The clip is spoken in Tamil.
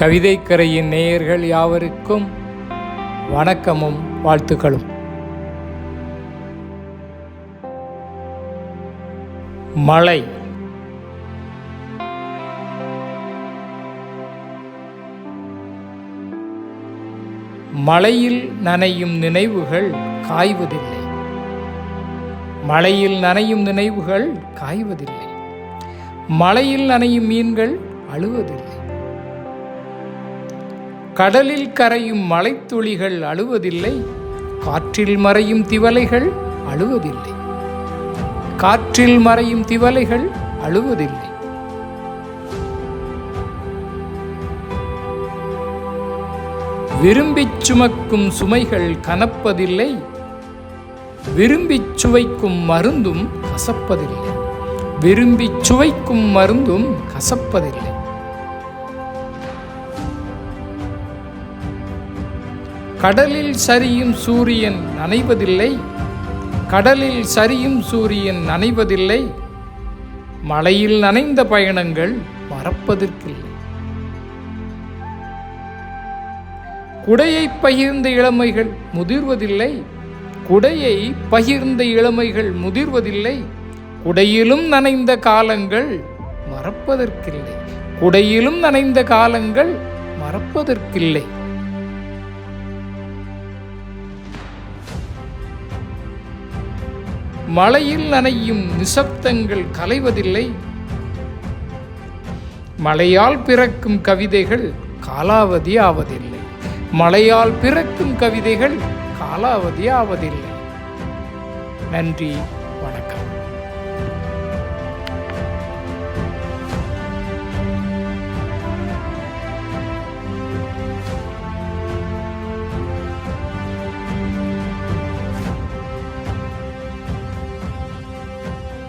கவிதைக்கரையின் நேயர்கள் யாவருக்கும் வணக்கமும் வாழ்த்துக்களும். மழை. மழையில் நனையும் நினைவுகள் காய்வதில்லை. மழையில் நனையும் நினைவுகள் காய்வதில்லை. மழையில் நனையும் மீன்கள் அழுவதில்லை. கடலில் கரையும் மலைத்துளிகள் அழுவதில்லை காற்றில் மறையும் திவலைகள் அழுவதில்லை. காற்றில் மறையும் திவலைகள் அழுவதில்லை. விரும்பிச் சுமக்கும் சுமைகள் கனப்பதில்லை விரும்பிச் சுவைக்கும் மருந்தும் கசப்பதில்லை. விரும்பிச் சுவைக்கும் மருந்தும் கசப்பதில்லை. கடலில் சரியும் சூரியன் நனைவதில்லை. கடலில் சரியும் சூரியன் நனைவதில்லை. மலையில் நனைந்த பயணங்கள் மறப்பதற்கில்லை குடையை பகிர்ந்த இளமைகள் முதிர்வதில்லை. குடையை பகிர்ந்த இளமைகள் முதிர்வதில்லை. குடையிலும் நனைந்த காலங்கள் மறப்பதற்கில்லை. குடையிலும் நனைந்த காலங்கள் மறப்பதற்கில்லை. மழையில் நனையும் நிசப்தங்கள் கலைவதில்லை. மழையால் பிறக்கும் கவிதைகள் காலாவதி ஆவதில்லை. மழையால் பிறக்கும் கவிதைகள் காலாவதி ஆவதில்லை. நன்றி.